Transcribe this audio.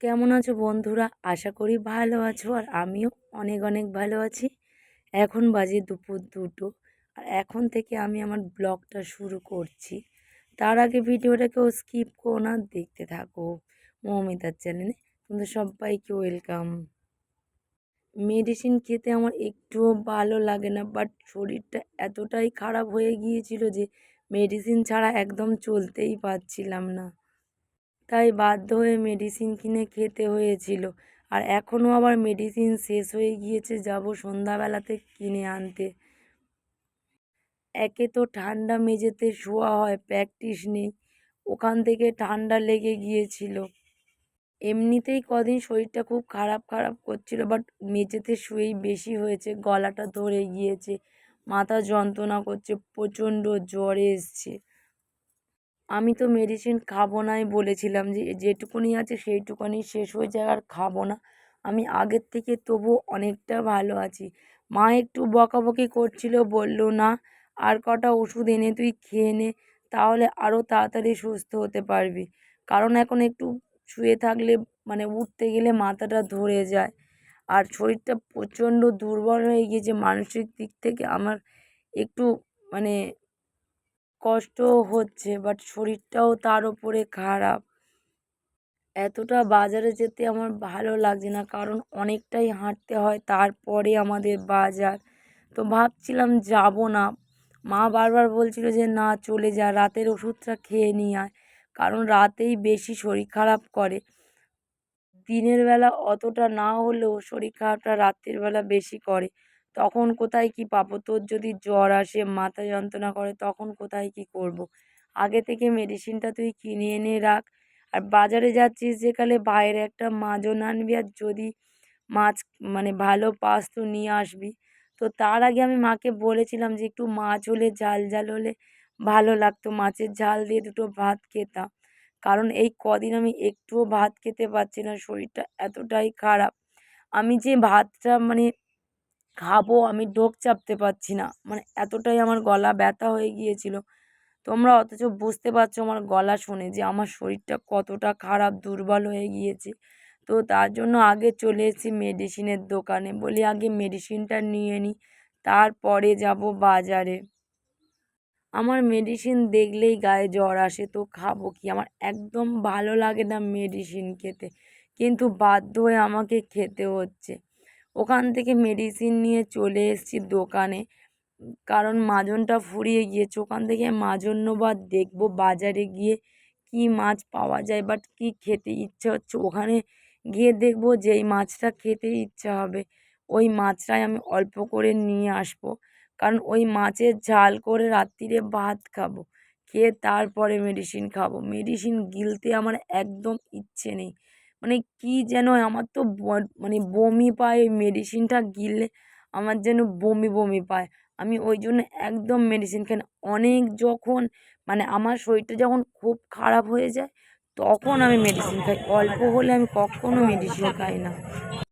কেমন আছো বন্ধুরা? আশা করি ভালো আছো আর আমিও অনেক অনেক ভালো আছি। এখন বাজে দুপুর দুটো আর এখন থেকে আমি আমার ব্লগটা শুরু করছি। তার আগে ভিডিওটাকেও স্কিপ করো না, দেখতে থাকো মমিতার চ্যানেলে। কিন্তু সবাইকে ওয়েলকাম। মেডিসিন খেতে আমার একটুও ভালো লাগে না, বাট শরীরটা এতটাই খারাপ হয়ে গিয়েছিল যে মেডিসিন ছাড়া একদম চলতেই পারছিলাম না। তাই বাধ্য হয়ে মেডিসিন কিনে খেতে হয়েছিল। আর এখনও আবার মেডিসিন শেষ হয়ে গিয়েছে, যাব সন্ধ্যাবেলাতে কিনে আনতে। একে তো ঠান্ডা মেঝেতে শোয়া হয় প্র্যাকটিস নেই। ওখান থেকে ঠান্ডা লেগে গিয়েছিল। এমনিতেই কদিন শরীরটা খুব খারাপ খারাপ করছিল বাট মেঝেতে শুয়েই বেশি হয়েছে, গলাটা ধরে গিয়েছে, মাথা যন্ত্রণা করছে, প্রচণ্ড জ্বর এসছে। আমি তো মেডিসিন খাব নাই বলেছিলাম যে, যেটুকুনি আছে সেইটুকুনি শেষ হয়ে যায়, আর খাব না। আমি আগের থেকে তবু অনেকটা ভালো আছি। মা একটু বকাবকি করছিল, বলল, না, আর কটা ওষুধ এনে তুই খেয়ে নে, তাহলে আরও তাড়াতাড়ি সুস্থ হতে পারবি। কারণ এখন একটু শুয়ে থাকলে মানে উঠতে গেলে মাথাটা ধরে যায়। আর শরীরটা প্রচণ্ড দুর্বল হয়ে গিয়েছে, মানসিক দিক থেকে আমার একটু মানে কষ্ট হচ্ছে বাট শরীরটাও তার ওপরে খারাপ। এতটা বাজারে যেতে আমার ভালো লাগছে না, কারণ অনেকটাই হাঁটতে হয়, তারপরে আমাদের বাজার। তো ভাবছিলাম যাব না। মা বারবার বলছিল যে, না, চলে যা, রাতের ওষুধটা খেয়ে নিয়ে আয়। কারণ রাতেই বেশি শরীর খারাপ করে। দিনের বেলা অতটা না হলেও শরীর খারাপটা রাতের বেলা বেশি করে। তখন কোথায় কি পাবো? তোর যদি জ্বর আসে, মাথা যন্ত্রণা করে, তখন কোথায় কি করব। আগে থেকে মেডিসিনটা তুই কিনে এনে রাখ। আর বাজারে যাচ্ছিস যেকালে বাইরে একটা মাছও আনবি আর যদি মাছ মানে ভালো পাস তো নিয়ে আসবি। তো তার আগে আমি মাকে বলেছিলাম যে একটু মাছ হলে ঝাল ঝাল হলে ভালো লাগতো। মাছের ঝাল দিয়ে দুটো ভাত খেতাম। কারণ এই কদিন আমি একটুও ভাত খেতে পারছি না, শরীরটা এতটাই খারাপ। আমি যে ভাতটা মানে খাব, আমি ঢোক চাপতে পারছি না। মানে এতটাই আমার গলা ব্যথা হয়ে গিয়েছিল। তোমরা অথচ বুঝতে পারছ আমার গলা শুনে যে আমার শরীরটা কতটা খারাপ, দুর্বল হয়ে গিয়েছে। তো তার জন্য আগে চলে এসেছি মেডিসিনের দোকানে। বলি, আগে মেডিসিনটা নিয়ে নিই তারপরে যাব বাজারে। আমার মেডিসিন দেখলেই গায়ে জ্বর আসে, তো খাব কি? আমার একদম ভালো লাগে না মেডিসিন খেতে। কিন্তু বাধ্য হয়ে আমাকে খেতে হচ্ছে। ওখান থেকে মেডিসিন নিয়ে চলে এসেছি দোকানে। কারণ মাজনটা ফুরিয়ে গিয়েছে। ওখান থেকে মাজন্য বা দেখব বাজারে গিয়ে কি মাছ পাওয়া যায় বাট কি খেতে ইচ্ছা হচ্ছে। ওখানে গিয়ে দেখব যেই মাছটা খেতে ইচ্ছা হবে, ওই মাছটাই আমি অল্প করে নিয়ে আসব। কারণ ওই মাছের ঝাল করে রাত্রিরে ভাত খাব, খেয়ে তারপরে মেডিসিন খাব। মেডিসিন গিলতে আমার একদম ইচ্ছে নেই। মানে কী যেন আমার তো মানে বমি পায় ওই মেডিসিনটা গিললে আমার যেন বমি বমি পায়। আমি ওই জন্য একদম মেডিসিন খাই না। অনেক যখন মানে আমার শরীরটা যখন খুব খারাপ হয়ে যায়, তখন আমি মেডিসিন খাই। অল্প হলে আমি কখনও মেডিসিন খাই না।